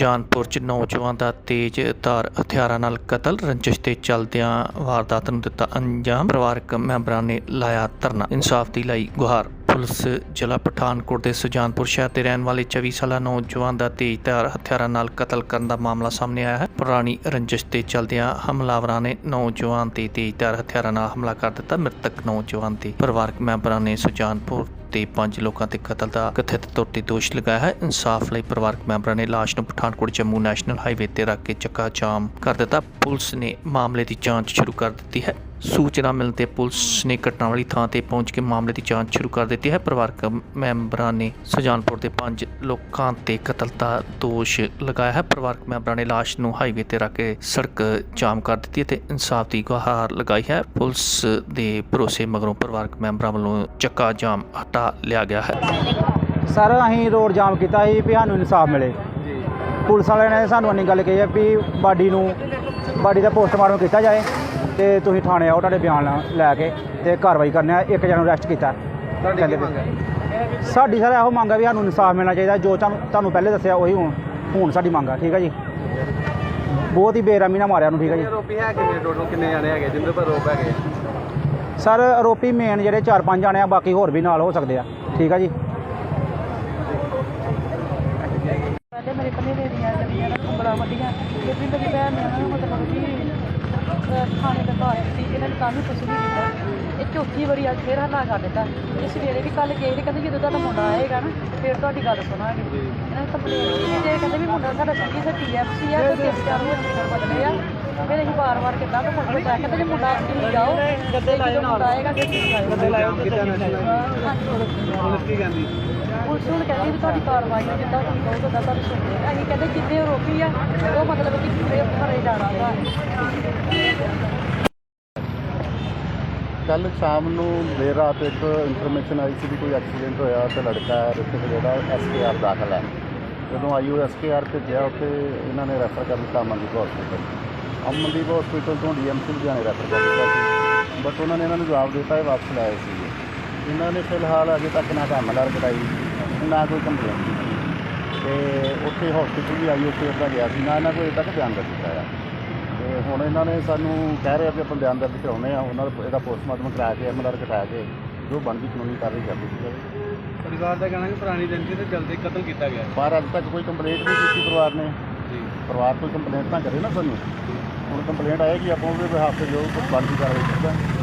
ਸੁਜਾਨਪੁਰ ਚ ਨੌਜਵਾਨ ਦਾ ਤੇਜ਼ ਧਾਰ ਹਥਿਆਰਾਂ ਨਾਲ ਕਤਲ, ਰੰਜਿਸ਼ ਤੇ ਚਲਦਿਆਂ ਵਾਰਦਾਤ ਨੂੰ ਦਿੱਤਾ ਅੰਜਾਮ। ਪਰਿਵਾਰਕ ਮੈਂਬਰਾਂ ਨੇ ਲਾਇਆ ਧਰਨਾ। ਇਨਸਾਫ ਦੀ ਲਈ ਗੁਹਾਰ। ਪੁਲਿਸ ਜ਼ਿਲ੍ਹਾ ਪਠਾਨਕੋਟ ਦੇ ਸੁਜਾਨਪੁਰ ਸ਼ਹਿਰ ਤੇ ਰਹਿਣ ਵਾਲੇ 24 ਸਾਲਾ ਨੌਜਵਾਨ ਦਾ ਤੇਜ਼ ਧਾਰ ਹਥਿਆਰਾਂ ਨਾਲ ਕਤਲ ਕਰਨ ਦਾ ਮਾਮਲਾ ਸਾਹਮਣੇ ਆਇਆ ਹੈ। ਪੁਰਾਣੀ ਰੰਜਿਸ਼ ਤੇ ਚਲਦਿਆਂ ਹਮਲਾਵਰਾਂ ਨੇ ਨੌਜਵਾਨ ਤੇ ਤੇਜ਼ ਧਾਰ ਹਥਿਆਰਾਂ ਨਾਲ ਹਮਲਾ ਕਰ ਦਿੱਤਾ। ਮ੍ਰਿਤਕ ਨੌਜਵਾਨ ਤੇ ਪਰਿਵਾਰਕ ਮੈਂਬਰਾਂ ਨੇ ਸੁਜਾਨਪੁਰ ਤੇ ਪੰਜ ਲੋਕਾਂ ਤੇ ਕਤਲ ਦਾ ਕਥਿਤ ਤੌਰ ਤੇ ਦੋਸ਼ ਲਗਾਇਆ ਹੈ। ਇਨਸਾਫ ਲਈ ਪਰਿਵਾਰਕ ਮੈਂਬਰਾਂ ਨੇ ਲਾਸ਼ ਨੂੰ ਪਠਾਨਕੋਟ ਜੰਮੂ ਨੈਸ਼ਨਲ ਹਾਈਵੇ ਤੇ ਰੱਖ ਕੇ ਚੱਕਾ ਜਾਮ ਕਰ ਦਿੱਤਾ। ਪੁਲਿਸ ਨੇ ਮਾਮਲੇ ਦੀ ਜਾਂਚ ਸ਼ੁਰੂ ਕਰ ਦਿੱਤੀ ਹੈ। ਸੂਚਨਾ ਮਿਲਣ ਤੇ ਪੁਲਿਸ ਨੇ ਘਟਨਾ ਵਾਲੀ ਥਾਂ ਤੇ ਪਹੁੰਚ ਕੇ ਮਾਮਲੇ ਦੀ ਜਾਂਚ ਸ਼ੁਰੂ ਕਰ ਦਿੱਤੀ ਹੈ। ਪਰਿਵਾਰਕ ਮੈਂਬਰਾਂ ਨੇ ਸੁਜਾਨਪੁਰ ਦੇ ਪੰਜ ਲੋਕਾਂ ਤੇ ਕਤਲ ਦਾ ਦੋਸ਼ ਲਗਾਇਆ ਹੈ। ਪਰਿਵਾਰਕ ਮੈਂਬਰਾਂ ਨੇ ਲਾਸ਼ ਨੂੰ ਹਾਈਵੇ ਤੇ ਰੱਖ ਕੇ ਸੜਕ ਜਾਮ ਕਰ ਦਿੱਤੀ ਤੇ ਇਨਸਾਫ ਦੀ ਗੁਹਾਰ ਲਗਾਈ ਹੈ। ਪੁਲਿਸ ਦੇ ਭਰੋਸੇ ਮਗਰੋਂ ਪਰਿਵਾਰਕ ਮੈਂਬਰਾਂ ਵੱਲੋਂ ਚੱਕਾ ਜਾਮ ਹਟਾ ਲਿਆ ਗਿਆ ਹੈ। ਸਰ ਅਸੀਂ ਰੋਡ ਜਾਮ ਕੀਤਾ ਸੀ ਵੀ ਸਾਨੂੰ ਇਨਸਾਫ ਮਿਲੇ। ਪੁਲਿਸ ਵਾਲਿਆਂ ਨੇ ਸਾਨੂੰ ਇੰਨੀ ਗੱਲ ਕਹੀ ਹੈ ਵੀ ਬਾਡੀ ਨੂੰ ਬਾਡੀ ਦਾ ਪੋਸਟਮਾਰਟਮ ਕੀਤਾ ਜਾਏ। ਤੇ ਤੁਸੀਂ ਥਾਣੇ ਆਓ ਤੁਹਾਡੇ ਬਿਆਨ ਲੈ- ਲੈ ਕੇ ਤੇ ਕਾਰਵਾਈ ਕਰਨੀ ਆ ਇੱਕ ਜਣ ਨੂੰ ਅਰੈਸਟ ਕੀਤਾ। ਸਾਡੀ ਸਰ ਇਹੋ ਮੰਗ ਵੀ ਸਾਨੂੰ ਇਨਸਾਫ ਮਿਲਣਾ ਚਾਹੀਦਾ ਜੋ ਤੁਹਾਨੂੰ ਤੁਹਾਨੂੰ ਪਹਿਲੇ ਦੱਸਿਆ ਉਹੀ ਹੁਣ ਹੁਣ ਸਾਡੀ ਮੰਗ ਆ ਠੀਕ ਹੈ ਜੀ? ਬਹੁਤ ਹੀ ਬੇਰਹਿਮੀ ਨਾਲ ਮਾਰਿਆ ਨੂੰ ਠੀਕ ਹੈ ਜੀ? ਆਰੋਪੀ ਹੈ ਕਿੰਨੇ? ਟੋਟਲ ਕਿੰਨੇ ਜਾਣੇ ਹੈਗੇ? ਜਿੰਦੇ ਪਰ ਰੋਪ ਹੈਗੇ। ਸਰ ਆਰੋਪੀ ਮੇਨ ਜਿਹੜੇ 4-5 ਜਾਣੇ ਆ ਬਾਕੀ ਹੋਰ ਵੀ ਨਾਲ ਹੋ ਸਕਦੇ ਆ ਠੀਕ ਹੈ ਜੀ? ਪਹਿਲੇ ਮੇਰੇ ਕੰਨੇ ਦੇ ਦੀਆਂ ਚੱਲੀਆਂ ਨਾ ਕੁੰਬੜਾ ਵੱਡੀਆਂ। ਤੇ ਵੀ ਮੇਰੀ ਭੈਣ ਨੇ ਉਹਨਾਂ ਖਾਣੇ ਦਾ ਘਰ ਸੀ ਇਹਨਾਂ ਨੇ ਕਾਹਨੂੰ ਕੁਛ ਨਹੀਂ ਕੀਤਾ। ਇਹ ਚੌਥੀ ਵਾਰੀ ਅੱਜ ਫੇਰ ਹੱਲਾ ਕਰ ਦਿੱਤਾ। ਇਹ ਸਵੇਰੇ ਵੀ ਕੱਲ ਗਏ ਨੇ ਕਹਿੰਦੇ ਜਦੋਂ ਤੁਹਾਡਾ ਮੁੰਡਾ ਆਏਗਾ ਨਾ ਫਿਰ ਤੁਹਾਡੀ ਗੱਲ ਸੁਣਾਂਗੇ। ਇਹਨਾਂ ਨੇ ਕੰਪਲੇਨ ਕੀਤੀ ਤੇ ਕਹਿੰਦੇ ਵੀ ਮੁੰਡਾ ਸਾਡਾ ਸੰਗੀ ਸੇ ਟੀਐਫਸੀ ਆ ਤੇ ਤਿੰਨ ਚਾਰ ਹਸਪੀਟਲ ਬਦਲੇ ਆ। ਫਿਰ ਅਸੀਂ ਵਾਰ-ਵਾਰ ਕਿੱਦਾਂ ਤੋਂ ਮੁੰਡਾ ਬਤਾ ਕਹਿੰਦੇ ਜੇ ਮੁੰਡਾ ਨਹੀਂ ਜਾਓ ਗੱਦੇ ਜਦੋਂ ਮੁੰਡਾ ਆਏਗਾ ਫਿਰ ਆਇਓ। ਜਾਮ ਕੀਤਾ ਨੈਸ਼ਨਲ ਪੁਲਿਸ ਕੀ ਕਹਿੰਦੀ। ਪੁਲਿਸ ਹੁਣ ਕਹਿੰਦੀ ਵੀ ਤੁਹਾਡੀ ਕਾਰਵਾਈ ਜਿੱਦਾਂ ਤੁਸੀਂ ਕਹੋ ਉਦਾਂ ਤੁਹਾਨੂੰ ਸੁਣਦੇ। ਅਸੀਂ ਕਹਿੰਦੇ ਜਿੱਦੇ ਆਰੋਪੀ ਆ ਉਹ ਮਤਲਬ ਕਿ ਪੂਰੇ ਭਰੇ ਜਾਣਾ ਵਾ। ਕੱਲ ਸ਼ਾਮ ਨੂੰ ਦੇਰ ਰਾਤ ਇੱਕ ਇਨਫੋਰਮੇਸ਼ਨ ਆਈ ਸੀ ਵੀ ਕੋਈ ਐਕਸੀਡੈਂਟ ਹੋਇਆ ਤੇ ਲੜਕਾ ਹੈ ਰਿਸ਼ਤੇ ਜਿਹੜਾ ਐਸਕੇਆਰ ਦਾਖਲ ਹੈ। ਜਦੋਂ ਆਈ ਆਈਓ ਐਸਕੇਆਰ ਤੇ ਗਿਆ, ਉੱਥੇ ਇਹਨਾਂ ਨੇ ਰੈਫਰ ਕਰ ਦਿੱਤਾ ਅਮਨਦੀਪ ਹਸਪੀਟਲ ਅਮਨਦੀਪ ਹਸਪੀਟਲ ਤੋਂ ਡੀਐਮਸੀ ਲੁਧਿਆਣੇ ਰੈਫਰ ਕਰ ਦਿੱਤਾ ਸੀ। ਬਟ ਉਹਨਾਂ ਨੇ ਇਹਨਾਂ ਨੂੰ ਜਵਾਬ ਦਿੱਤਾ, ਇਹ ਵਾਪਸ ਲਾਏ ਸੀ। ਇਹਨਾਂ ਨੇ ਫਿਲਹਾਲ ਅਜੇ ਤੱਕ ਨਾ ਤਾਂ ਐਮਐਲਆਰ ਕਰਾਈ, ਨਾ ਕੋਈ ਕੰਪਲੇਂਟ ਤੇ ਉੱਥੇ ਹਸਪੀਟਲ ਵੀ ਆਈ ਕੇਅਰ ਦਾ ਗਿਆ ਸੀ। ਨਾ ਇਹਨਾਂ ਕੋਈ ਅਜੇ ਤੱਕ ਬਿਆਨ ਦਰਜ ਕਰਾਇਆ ਤੇ ਹੁਣ ਇਹਨਾਂ ਨੇ ਸਾਨੂੰ ਕਹਿ ਰਹੇ ਆ ਵੀ ਆਪਾਂ ਬਿਆਨ ਦਰਜ ਕਰਾਉਣੇ ਆ ਉਹਨਾਂ ਦਾ ਇਹਦਾ ਪੋਸਟਮਾਰਟਮ ਕਰਾ ਕੇ ਐਮਐਲਆਰ ਕਟਾ ਕੇ ਜੋ ਬਣਦੀ ਕਾਨੂੰਨੀ ਕਾਰਵਾਈ ਕਰ ਦਿੱਤੀ ਜਾਵੇ। ਪਰਿਵਾਰ ਦਾ ਕਹਿਣਾ ਕਿ ਪੁਰਾਣੀ ਰੰਜਿਸ਼ ਤੇ ਜਲਦੀ ਕਤਲ ਕੀਤਾ ਗਿਆ ਪਰ ਅੱਜ ਤੱਕ ਕੋਈ ਕੰਪਲੇਂਟ ਨਹੀਂ ਕੀਤੀ ਪਰਿਵਾਰ ਨੇ। ਜੀ। ਪਰਿਵਾਰ ਕੋਈ ਕੰਪਲੇਂਟ ਤਾਂ ਕਰੇ ਨਾ ਸਾਨੂੰ? ਹੁਣ ਕੰਪਲੇਂਟ ਆਏਗੀ ਆਪਾਂ ਉਹਦੇ ਬਿਹਾਫ ਤੇ ਜੋ ਬਣਦੀ ਕਾਰਵਾਈ ਕਰਾਂਗੇ